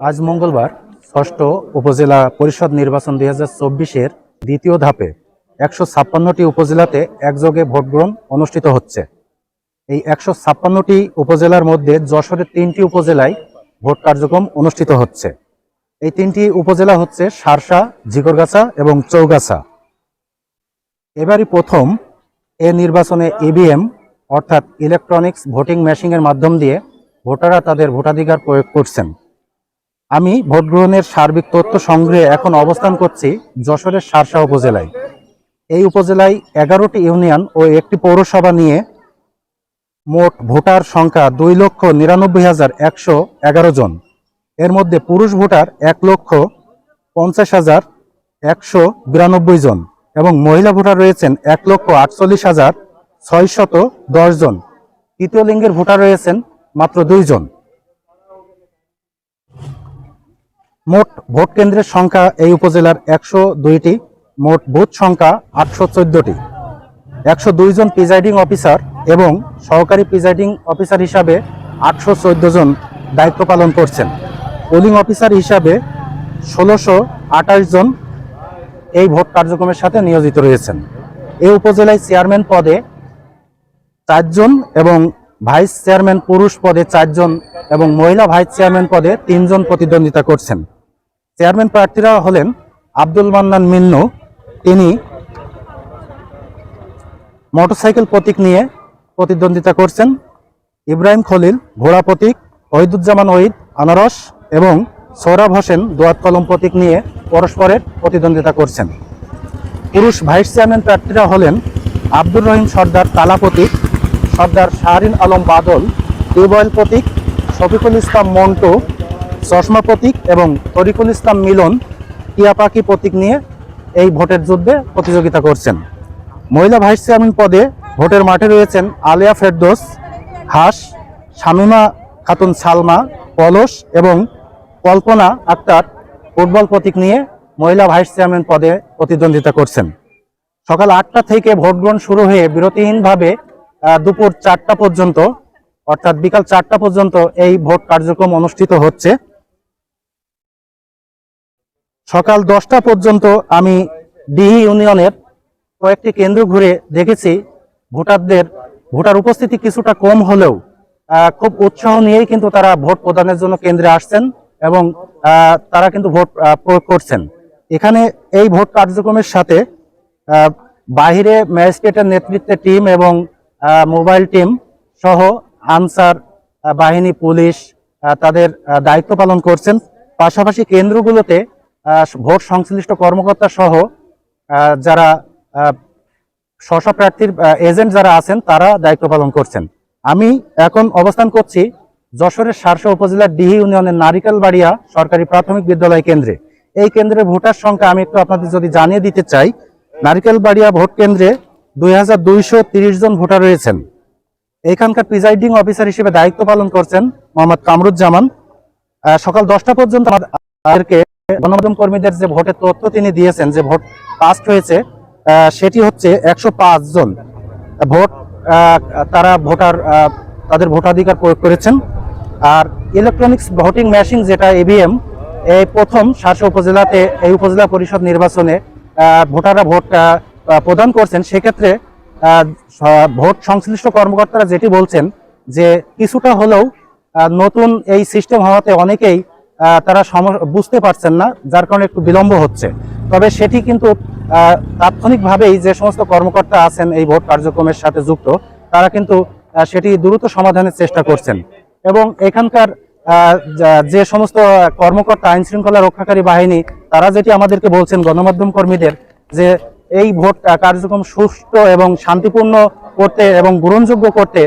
আজ মঙ্গলবার ষষ্ঠ উপজেলা পরিষদ নির্বাচন দুই হাজার চব্বিশের দ্বিতীয় ধাপে একশো ছাপ্পান্নটি উপজেলাতে একযোগে ভোট গ্রহণ অনুষ্ঠিত হচ্ছে। এই একশো ছাপ্পান্নটি উপজেলার মধ্যে যশোরের তিনটি উপজেলায় ভোট কার্যক্রম অনুষ্ঠিত হচ্ছে। এই তিনটি উপজেলা হচ্ছে সারসা ঝিকরগাছা এবং চৌগাছা। এবারই প্রথম এ নির্বাচনে ইভিএম অর্থাৎ ইলেকট্রনিক্স ভোটিং মেশিনের মাধ্যম দিয়ে ভোটাররা তাদের ভোটাধিকার প্রয়োগ করছেন। আমি ভোট গ্রহণের সার্বিক তথ্য সংগ্রহে এখন অবস্থান করছি যশোরের সারসা উপজেলায়। এই উপজেলায় এগারোটি ইউনিয়ন ও একটি পৌরসভা নিয়ে মোট ভোটার সংখ্যা দুই লক্ষ নিরানব্বই হাজার একশো এগারো জন। এর মধ্যে পুরুষ ভোটার এক লক্ষ পঞ্চাশ হাজার একশো বিরানব্বই জন এবং মহিলা ভোটার রয়েছেন এক লক্ষ আটচল্লিশ হাজার ছয়শত দশ জন। তৃতীয় লিঙ্গের ভোটার রয়েছেন মাত্র দুইজন মোট ভোট কেন্দ্রের সংখ্যা এই উপজেলার একশো দুইটি, মোট বুথ সংখ্যা আটশো চোদ্দটি। একশো জন প্রিজাইডিং অফিসার এবং সহকারী প্রিজাইডিং অফিসার হিসাবে আটশো চোদ্দ জন দায়িত্ব পালন করছেন। পোলিং অফিসার হিসাবে ষোলোশো আঠাশ জন এই ভোট কার্যক্রমের সাথে নিয়োজিত রয়েছেন। এই উপজেলায় চেয়ারম্যান পদে চারজন এবং ভাইস চেয়ারম্যান পুরুষ পদে চারজন এবং মহিলা ভাইস চেয়ারম্যান পদে তিনজন প্রতিদ্বন্দ্বিতা করছেন। চেয়ারম্যান প্রার্থীরা হলেন আব্দুল মান্নান মিন্নু। তিনি মোটরসাইকেল প্রতীক নিয়ে প্রতিদ্বন্দ্বিতা করছেন। ইব্রাহিম খলিল, ঘোড়া প্রতীক, ওহিদুজ্জামান ওহিদ, আনারস এবং সৌরভ হোসেন দোয়াত কলম প্রতীক নিয়ে পরস্পরের প্রতিদ্বন্দ্বিতা করছেন। পুরুষ ভাইস চেয়ারম্যান প্রার্থীরা হলেন আব্দুর রহিম সর্দার তালা প্রতীক, সর্দার শাহরিন আলম বাদল টিউবওয়েল প্রতীক শফিকুল ইসলাম মন্টু, চশমা প্রতীক এবং তরিকুল ইসলাম মিলন টিয়া পাখি প্রতীক নিয়ে এই ভোটের যুদ্ধে প্রতিযোগিতা করছেন। মহিলা ভাইস চেয়ারম্যান পদে ভোটের মাঠে রয়েছেন আলিয়া ফেরদোস, হাস, শামিমা খাতুন সালমা পলস এবং কল্পনা আক্তার ফুটবল প্রতীক নিয়ে মহিলা ভাইস চেয়ারম্যান পদে প্রতিদ্বন্দ্বিতা করছেন। সকাল আটটা থেকে ভোট গ্রহণ শুরু হয়ে বিরতিহীনভাবে দুপুর চারটা পর্যন্ত অর্থাৎ বিকাল চারটা পর্যন্ত এই ভোট কার্যক্রম অনুষ্ঠিত হচ্ছে। সকাল দশটা পর্যন্ত আমি ডিহি ইউনিয়নের কয়েকটি কেন্দ্র ঘুরে দেখেছি। ভোটারদের, ভোটার উপস্থিতি কিছুটা কম হলেও খুব উৎসাহ নিয়েই কিন্তু তারা ভোট প্রদানের জন্য কেন্দ্রে আসছেন এবং তারা কিন্তু ভোট প্রয়োগ করছেন। এখানে এই ভোট কার্যক্রমের সাথে বাহিরে ম্যাজিস্ট্রেটের নেতৃত্বে টিম এবং মোবাইল টিম সহ আনসার বাহিনী, পুলিশ তাদের দায়িত্ব পালন করছেন। পাশাপাশি কেন্দ্রগুলোতে ভোট সংশ্লিষ্ট কর্মকর্তা সহ যারা স্ব প্রার্থীর এজেন্ট যারা আছেন, তারা দায়িত্ব পালন করছেন। আমি এখন অবস্থান করছি যশোরের সারসা উপজেলার ডিহি ইউনিয়নের নারিকেলবাড়িয়া সরকারি প্রাথমিক বিদ্যালয় কেন্দ্রে। এই কেন্দ্রের ভোটার সংখ্যা আমি একটু আপনাদের যদি জানিয়ে দিতে চাই, নারিকেলবাড়িয়া ভোট কেন্দ্রে দুই জন ভোটার রয়েছেন। এখানকার প্রিজাইডিং অফিসার হিসেবে দায়িত্ব পালন করছেন মোহাম্মদ কামরুজ্জামান। সকাল দশটা পর্যন্ত গণমাধ্যম কর্মীদের যে ভোটের তথ্য তিনি দিয়েছেন, যে ভোট পাস্ট হয়েছে সেটি হচ্ছে একশো পাঁচ জন ভোট তারা ভোটার তাদের ভোটাধিকার প্রয়োগ করেছেন। আর ইলেকট্রনিক্স ভোটিং মেশিন যেটা ইভিএম এই প্রথম শাসক উপজেলাতে, এই উপজেলা পরিষদ নির্বাচনে ভোটাররা ভোট প্রদান করছেন। সেক্ষেত্রে ভোট সংশ্লিষ্ট কর্মকর্তারা যেটি বলছেন যে কিছুটা হলেও নতুন এই সিস্টেম হওয়াতে অনেকেই তারা বুঝতে পারছেন না, যার কারণে একটু বিলম্ব হচ্ছে। তবে সেটি কিন্তু তাৎক্ষণিকভাবেই যে সমস্ত কর্মকর্তা আছেন এই ভোট কার্যক্রমের সাথে যুক্ত, তারা কিন্তু সেটি দ্রুত সমাধানের চেষ্টা করছেন। এবং এখানকার যে সমস্ত কর্মকর্তা আইন শৃঙ্খলা রক্ষাকারী বাহিনী, তারা যেটি আমাদেরকে বলছেন গণমাধ্যম কর্মীদের, যে এই ভোট কার্যক্রম সুষ্ঠু এবং শান্তিপূর্ণ করতে এবং গ্রহণযোগ্য করতে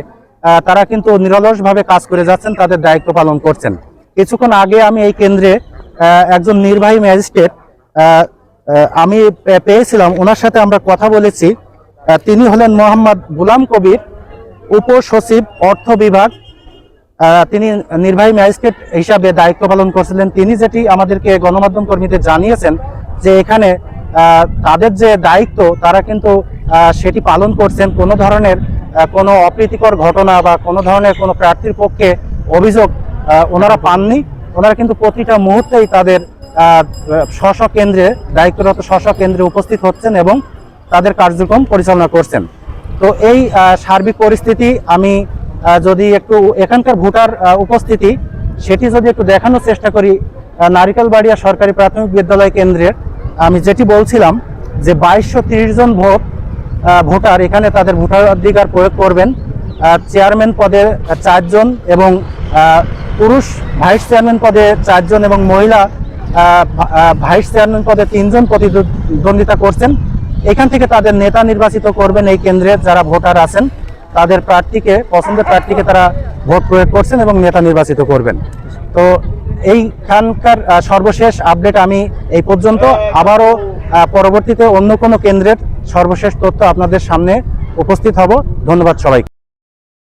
তারা কিন্তু নিরলসভাবে কাজ করে যাচ্ছেন, তাদের দায়িত্ব পালন করছেন। কিছুক্ষণ আগে আমি এই কেন্দ্রে একজন নির্বাহী ম্যাজিস্ট্রেট আমি পেয়েছিলাম, ওনার সাথে আমরা কথা বলেছি। তিনি হলেন মোহাম্মদ গুলাম কবির, উপসচিব অর্থ বিভাগ। তিনি নির্বাহী ম্যাজিস্ট্রেট হিসাবে দায়িত্ব পালন করছিলেন। তিনি যেটি আমাদেরকে গণমাধ্যম কর্মীদের জানিয়েছেন যে এখানে তাদের যে দায়িত্ব, তারা কিন্তু সেটি পালন করছেন। কোনো ধরনের কোনো অপ্রীতিকর ঘটনা বা কোনো ধরনের কোনো প্রার্থীর পক্ষে অভিযোগ ওনারা পাননি। ওনারা কিন্তু প্রতিটা মুহূর্তেই তাদের স্ব কেন্দ্রে, দায়িত্বরত স্ব কেন্দ্রে উপস্থিত হচ্ছেন এবং তাদের কার্যক্রম পরিচালনা করছেন। তো এই সার্বিক পরিস্থিতি আমি যদি একটু এখানকার ভোটার উপস্থিতি, সেটি যদি একটু দেখানোর চেষ্টা করি নারিকেলবাড়িয়া সরকারি প্রাথমিক বিদ্যালয় কেন্দ্রের আমি যেটি বলছিলাম যে বাইশশো জন ভোট ভোটার এখানে তাদের ভোটাধিকার প্রয়োগ করবেন। চেয়ারম্যান পদে চারজন এবং পুরুষ ভাইস চেয়ারম্যান পদে চারজন এবং মহিলা ভাইস চেয়ারম্যান পদে তিনজন প্রতিদ্বন্দ্বিতা করছেন। এখান থেকে তাদের নেতা নির্বাচিত করবেন এই কেন্দ্রে যারা ভোটার আছেন। তাদের প্রার্থীকে, পছন্দের প্রার্থীকে তারা ভোট প্রয়োগ করছেন এবং নেতা নির্বাচিত করবেন। তো এইখানকার সর্বশেষ আপডেট আমি এই পর্যন্ত। আবারও পরবর্তীতে অন্য কোনো কেন্দ্রের সর্বশেষ তথ্য আপনাদের সামনে উপস্থিত হব। ধন্যবাদ সবাইকে।